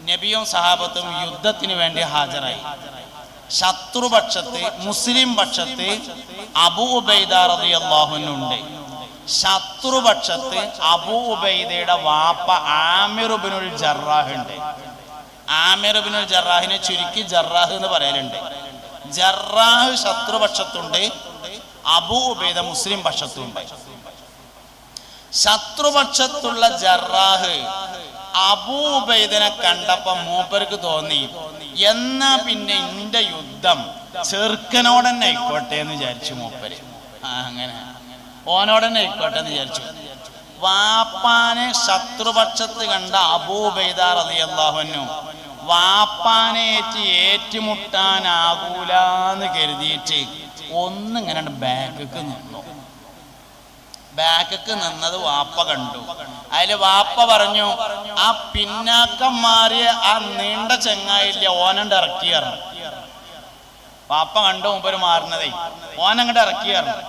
നബിയും സഹാബത്തും യുദ്ധത്തിന് വേണ്ടി ഹാജരായി. ശത്രുപക്ഷത്തെ മുസ്ലിം പക്ഷത്തെ അബൂ ഉബൈദ റളിയല്ലാഹുവിനുണ്ട് ശത്രുപക്ഷത്ത് അബൂ ഉബൈദയുടെ വാപ്പ ആമിറുബിനുൽ ജറാഹ് ഉണ്ട്. ആമിറുബിനുൽ ജറാഹിനെ ചുരുക്കി ജറാഹ് എന്ന് പറയലുണ്ട്. ജറാഹ് ശത്രുപക്ഷത്തുണ്ട് അബൂ ഉബൈദ മുസ്ലിം പക്ഷത്തുണ്ട് ശത്രുപക്ഷത്തുള്ള ജറാഹ് അബൂബൈദനെ കണ്ടപ്പോ മൂപ്പർക്ക് തോന്നി എന്നാ പിന്നെ ഇന്റെ യുദ്ധം? ചെറുക്കനോട് തന്നെ ആയിക്കോട്ടെ എന്ന് വിചാരിച്ചു മൂപ്പര്. അങ്ങനെ. ഓനോട് തന്നെ ആയിക്കോട്ടെ എന്ന് വിചാരിച്ചു. വാപ്പാനെ ശത്രുപക്ഷത്ത് കണ്ട അബൂബൈദ റളിയല്ലാഹു വാപ്പാനെ ഏറ്റ് ഏറ്റുമുട്ടാനാകൂലെന്ന് കരുതിയിട്ട് ഒന്നിങ്ങനെ ബാക്കിക്ക് നിന്നു. ബാക്കിക്ക് നിന്നത് വാപ്പ കണ്ടു. അതിൽ വാപ്പ പറഞ്ഞു ആ പിന്നാക്കം മാറിയ ആ നീണ്ട ചെങ്ങായില്ല ഓനണ്ട് ഇറക്കിയായിരുന്നു വാപ്പ കണ്ടു മൂപ്പര് മാറുന്നതേ ഓനങ്ങോട്ട് ഇറക്കിയായിരുന്നു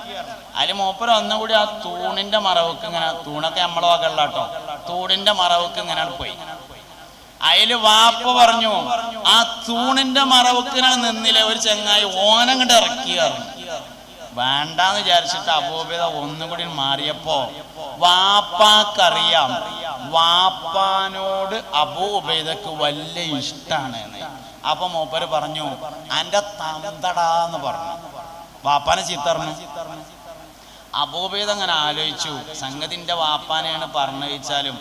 അതിൽ മൂപ്പര് ഒന്നുകൂടി ആ തൂണിന്റെ മറവുക്ക് ഇങ്ങനെ തൂണൊക്കെ നമ്മളെ വകള്ള കേട്ടോ തൂണിന്റെ മറവുക്ക് ഇങ്ങനെ പോയി. അതിൽ വാപ്പ പറഞ്ഞു ആ തൂണിന്റെ മറവുക്ക് നിന്നില്ല ഒരു ചെങ്ങായി ഓനങ്ങോട്ട് ഇറക്കിയായിരുന്നു വേണ്ടാന്ന് വിചാരിച്ചിട്ട് അബൂബിത ഒന്നും കൂടി മാറിയപ്പോ വാപ്പാക്കറിയാം. വാപ്പാനോട് അബൂബൈദക്ക് വലിയ എന്ന്. അപ്പൊ മൂപ്പര് പറഞ്ഞു അന്റെ തന്തടാന്ന് പറഞ്ഞു. വാപ്പാനെ ചിത്തറിഞ്ഞു അബൂബൈദ് അങ്ങനെ ആലോചിച്ചു. സംഗതിന്റെ വാപ്പാനെയാണ് പറഞ്ഞു വെച്ചാലും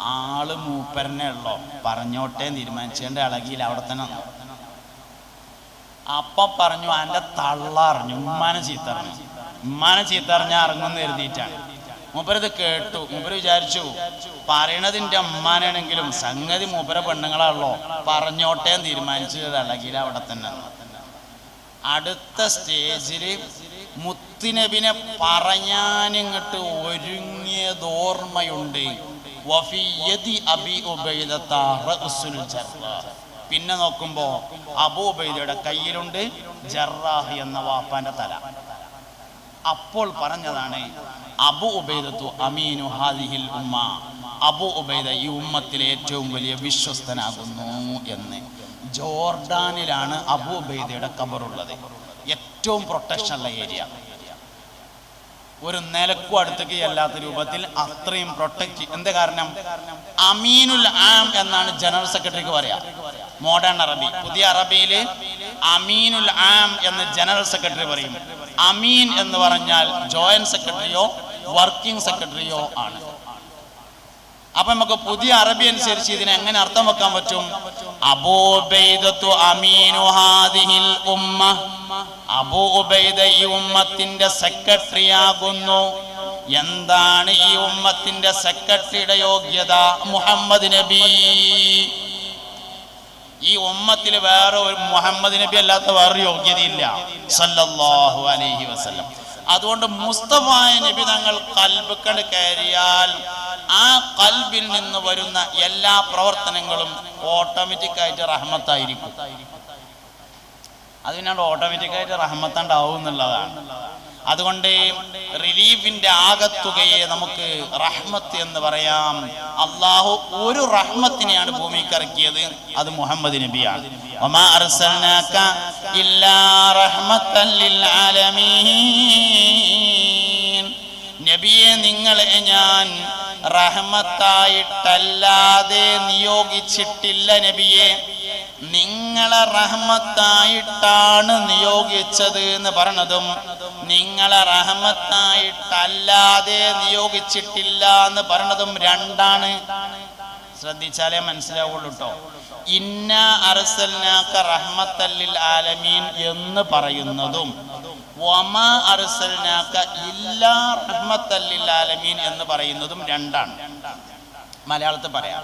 ആൾ മൂപ്പരനെ ഉള്ളോ? പറഞ്ഞോട്ടെ തീരുമാനിച്ചേണ്ട ഇളകിയിൽ അവിടെ തന്നെ. അപ്പ പറഞ്ഞു അന്റെ തള്ള അറിഞ്ഞു. ഉമ്മാനെ ചീത്ത അറിഞ്ഞു. ഉമ്മാനെ ചീത്ത അറിഞ്ഞാൽ ഇറങ്ങുമെന്ന് കരുതിയിട്ടാണ് മൂപ്പരത് കേട്ടു. മൂപ്പര് വിചാരിച്ചു പറയണതിന്റെ അമ്മാനാണെങ്കിലും സംഗതി മൂപ്പര പെണ്ണുങ്ങളാണല്ലോ. പറഞ്ഞോട്ടെ തീരുമാനിച്ചു ഇളകിയിൽ അവിടെ തന്നെ. അടുത്ത സ്റ്റേജിൽ മുത്തുനബിനെ പറയാനിങ്ങോട്ട് ഒരുങ്ങിയത് ഓർമ്മയുണ്ട്. വഫിയതി ഉബൈദ. പിന്നെ നോക്കുമ്പോ അബൂബൈദയുടെ കയ്യിലുണ്ട് ജറാഹ് എന്ന വാപ്പാന്റെ തല. അപ്പോൾ പറഞ്ഞതാണ് അബു ഉബൈദത്തു അമീനു ഹാദിഹിൽ ഉമ്മ. അബു ഉബൈദ ഈ ഉമ്മത്തിലെ ഏറ്റവും വലിയ വിശ്വസ്തനാകുന്നു എന്ന്. ജോർഡാനിലാണ് അബു ഉബൈദയുടെ കബറുള്ളത് ഏറ്റവും പ്രൊട്ടക്ഷൻ ഉള്ള ഏരിയ. ഒരു നിലക്കും അടുത്തേക്ക് അല്ലാത്ത രൂപത്തിൽ അത്രയും പ്രൊട്ടക്ട് എന്താ കാരണം? അമീനുൽ ആം എന്നാണ് ജനറൽ സെക്രട്ടറിക്ക് പറയാ. മോഡേൺ അറബി. പുതിയ അറബിയിൽ അമീനുൽ ആം എന്ന് ജനറൽ സെക്രട്ടറി പറയും. അമീൻ എന്ന് പറഞ്ഞാൽ ജോയിന്റ് സെക്രട്ടറിയോ വർക്കിംഗ് സെക്രട്ടറിയോ ആണ്. അപ്പൊ നമുക്ക് പുതിയ അറബി അനുസരിച്ച് ഇതിനെ എങ്ങനെ അർത്ഥം വെക്കാൻ പറ്റും? അബൂബൈദത്തു അമീനു ഹാദിഹിൽ ഉമ്മ. അബൂ ഈ ഉമ്മത്തിന്റെ സെക്രട്ടറി ആകുന്നു. എന്താണ് ഈ ഉമ്മത്തിന്റെ സെക്രട്ടറിയുടെ യോഗ്യത? മുഹമ്മദ് നബി. ഈ ഉമ്മത്തിൽ വേറെ ഒരു മുഹമ്മദ് നബി അല്ലാത്ത വേറൊരു യോഗ്യതയില്ല. സല്ലല്ലാഹു അലൈഹി വസല്ലം. അതുകൊണ്ട് മുസ്തഫായ നബി തങ്ങൾ കൽബുക്കൾ കയറിയാൽ ആ കൽബിൽ നിന്ന് വരുന്ന എല്ലാ പ്രവർത്തനങ്ങളും ഓട്ടോമാറ്റിക് ആയിട്ട് റഹ്മത്തായിരിക്കും. അത് പിന്നാണ്ട് ഓട്ടോമാറ്റിക്കായിട്ട് റഹ്മത്താണ്ടാവും എന്നുള്ളതാണ്. അതുകൊണ്ട് റിലീഫിന്റെ ആകത്തുകയെ നമുക്ക് റഹ്മത്ത് എന്ന് പറയാം. അള്ളാഹു ഒരു റഹ്മത്തിനെയാണ് ഭൂമിക്ക് ഇറക്കിയത്. അത് മുഹമ്മദ് നബിയാണ്. നബിയെ നിങ്ങളെ ഞാൻ റഹ്മത്തായിട്ടല്ലാതെ നിയോഗിച്ചിട്ടില്ല നബിയെ. നിങ്ങളെ റഹ്മത്തായിട്ടാണ് നിയോഗിച്ചത് എന്ന് പറഞ്ഞതും നിങ്ങളെ റഹ്മത്തായിട്ടല്ലാതെ നിയോഗിച്ചിട്ടില്ല എന്ന് പറഞ്ഞതും രണ്ടാണ്. ശ്രദ്ധിച്ചാലേ മനസ്സിലാവുള്ളൂ ഇന്ന അറസൽനാക്ക റഹ്മത്തല്ലിൽ ആലമീൻ എന്ന് പറയുന്നതും വമ അറസൽനാക്ക ഇല്ലാ റഹ്മത്തല്ലിൽ ആലമീൻ എന്ന് പറയുന്നതും രണ്ടാണ്. മലയാളത്തിൽ പറയാം.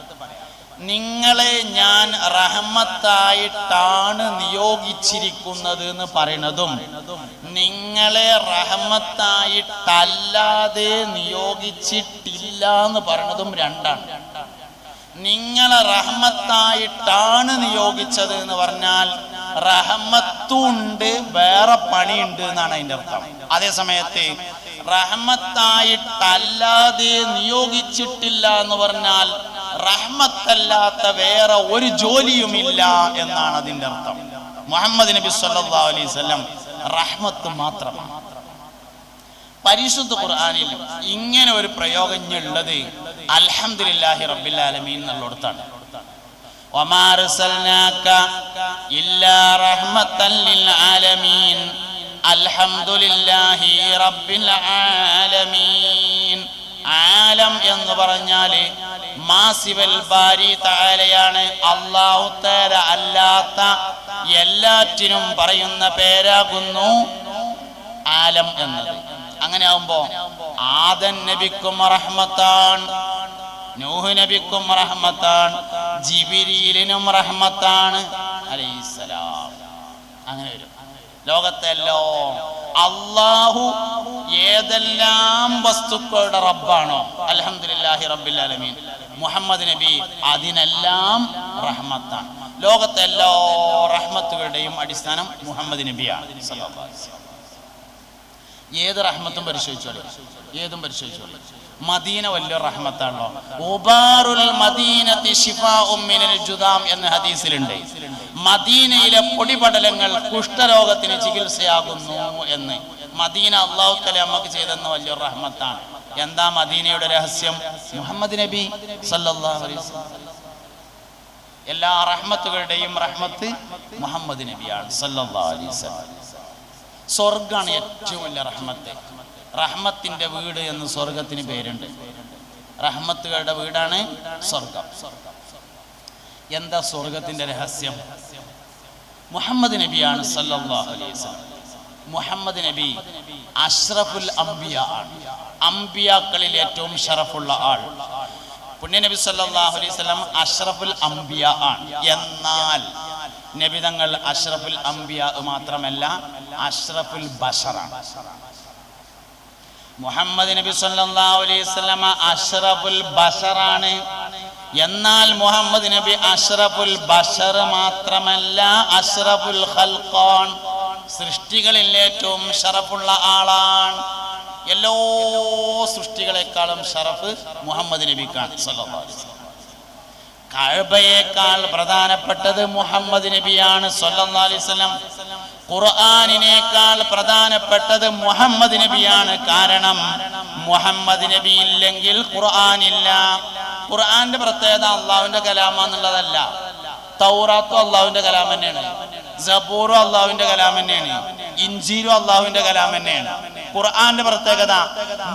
നിങ്ങളെ ഞാൻ റഹമത്തായിട്ടാണ് നിയോഗിച്ചിരിക്കുന്നത് എന്ന് പറയുന്നതും നിങ്ങളെ റഹമത്തായിട്ടല്ലാതെ നിയോഗിച്ചിട്ടില്ല എന്ന് പറയുന്നതും രണ്ടാണ്. നിങ്ങളെ റഹമത്തായിട്ടാണ് നിയോഗിച്ചത് എന്ന് പറഞ്ഞാൽ റഹമത്തുണ്ട് വേറെ പണിയുണ്ട് എന്നാണ് അതിന്റെ അർത്ഥം. അതേ സമയത്ത് റഹ്മത്തായിട്ടല്ലാതെ നിയോഗിച്ചിട്ടില്ല എന്ന് പറഞ്ഞാൽ റഹ്മത്തല്ലാത്ത വേറെ ഒരു ജോലിയുമില്ല എന്നാണ് അതിന്റെ അർത്ഥം. മുഹമ്മദ് നബി സല്ലാ അലൈഹി വസല്ലം റഹ്മത്ത് മാത്രമാണ്. പരിശുദ്ധ ഖുർആാനിൽ ഇങ്ങനെ ഒരു പ്രയോഗം ഉള്ളത് അൽഹംദുലില്ലാഹി റബ്ബിൽ ആലമീൻ എന്നുള്ളിടത്താണ്. ആലം എന്ന് പറഞ്ഞാൽ മാസിവൽ ബാരി താലയാണ് അള്ളാഹു തേര അല്ലാത്ത എല്ലാറ്റിനും പറയുന്ന പേരാകുന്നു ആലം എന്നത്. അങ്ങനെ ആവുമ്പോ ആദൻ നബിക്കും റഹ്മത്താൻ നൂഹ് നബിക്കും റഹ്മത്താൻ ജിബിരിയിലിനും റഹ്മത്താണ് അലൈസലാം അങ്ങനെ വരും. ലോകത്തെല്ലോ അള്ളാഹു ഏതെല്ലാം വസ്തുക്കളുടെ റബ്ബാണോ? അൽഹംദുലില്ലാഹി റബ്ബിൽ മുഹമ്മദ് നബി അതിനെല്ലാം റഹ്മത്താണ്. ലോകത്തെ എല്ലാ റഹ്മത്തുകളുടെയും അടിസ്ഥാനം മുഹമ്മദ് നബിയാണ്. ഏത് റഹ്മത്തും പരിശോധിച്ചോളൂ. ഏതും പരിശോധിച്ചോളൂ. മദീന വലിയ റഹ്മത്താണല്ലോ. ഉബാറുൽ മദീനത്തി മിനൽ ജുദാം എന്ന ഹദീസിലുണ്ട്. മദീനയിലെ പൊടിപടലങ്ങൾ കുഷ്ഠരോഗത്തിന് ചികിത്സയാകുന്നു എന്ന്. മദീന അള്ളാഹു തല നമുക്ക് ചെയ്തെന്ന വലിയ റഹ്മത്താണ്. എന്താ മദീനയുടെ രഹസ്യം? മുഹമ്മദ് നബി സല്ലല്ലാഹു അലൈഹി വസല്ലം. എല്ലാ റഹ്മത്തുകളുടെയും റഹ്മത്ത് മുഹമ്മദ് നബിയാണ് സല്ലല്ലാഹു അലൈഹി വസല്ലം. സ്വർഗാണ് ഏറ്റവും വലിയ റഹ്മത്ത്. റഹ്മത്തിന്റെ വീട് എന്ന് സ്വർഗത്തിന് പേരുണ്ട്. റഹ്മത്തുകളുടെ വീടാണ് സ്വർഗം എന്താ സ്വർഗത്തിന്റെ രഹസ്യം? മുഹമ്മദ് നബിയാണ് സല്ലല്ലാഹു അലൈഹി വസല്ലം. മുഹമ്മദ് നബി അഷ്റഫുൽ അംബിയ ആണ്. അംബിയാക്കളിൽ ഏറ്റവും ഷറഫുള്ള ആൾ. പുണ്യനബി സല്ലല്ലാഹു അലൈഹി വസല്ലം അഷ്റഫുൽ അംബിയ ആണ്. എന്നാൽ നബി തങ്ങൾ അഷ്റഫുൽ അംബിയ മാത്രമല്ല അഷ്റഫുൽ ബഷറാണ് മുഹമ്മദ് നബി സല്ലല്ലാഹു അലൈഹി വസല്ലമ അഷ്റഫുൽ ബഷറാണ് എന്നാൽ മുഹമ്മദ് നബി അഷ്റഫുൽ ബഷർ മാത്രമല്ല അഷ്റഫുൽ ഖൽഖാൻ സൃഷ്ടികളിൽ ഏറ്റവും ഷറഫുള്ള ആളാണ്. എല്ലാ സൃഷ്ടികളെക്കാളും ഷറഫ് മുഹമ്മദ് നബിക്കാണ്. കഴബയേക്കാൾ പ്രധാനപ്പെട്ടത് മുഹമ്മദ് നബിയാണ്. വസല്ലം ഖുർആനിനേക്കാൾ പ്രധാനപ്പെട്ടത് മുഹമ്മദ് നബിയാണ്. കാരണം മുഹമ്മദ് നബി ഇല്ലെങ്കിൽ ഖുർആൻ ഇല്ല ഖുർആന്റെ പ്രത്യേകത അള്ളാഹുവിന്റെ കലാമ എന്നുള്ളതല്ല തൗറാത്തും അള്ളാഹുവിന്റെ കലാം തന്നെയാണ്. സബൂറും അള്ളാഹുവിന്റെ കലാം തന്നെയാണ്. ഇഞ്ചീലും അള്ളാഹുവിന്റെ കലാം തന്നെയാണ്. ഖുർആന്റെ പ്രത്യേകത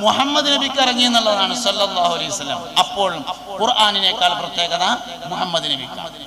മുഹമ്മദ് നബിക്ക് ഇറങ്ങി എന്നുള്ളതാണ് സല്ലല്ലാഹു അലൈഹി വസല്ലം. അപ്പോഴും ഖുർആാനിനേക്കാൾ പ്രത്യേകത മുഹമ്മദ് നബിക്കാണ്.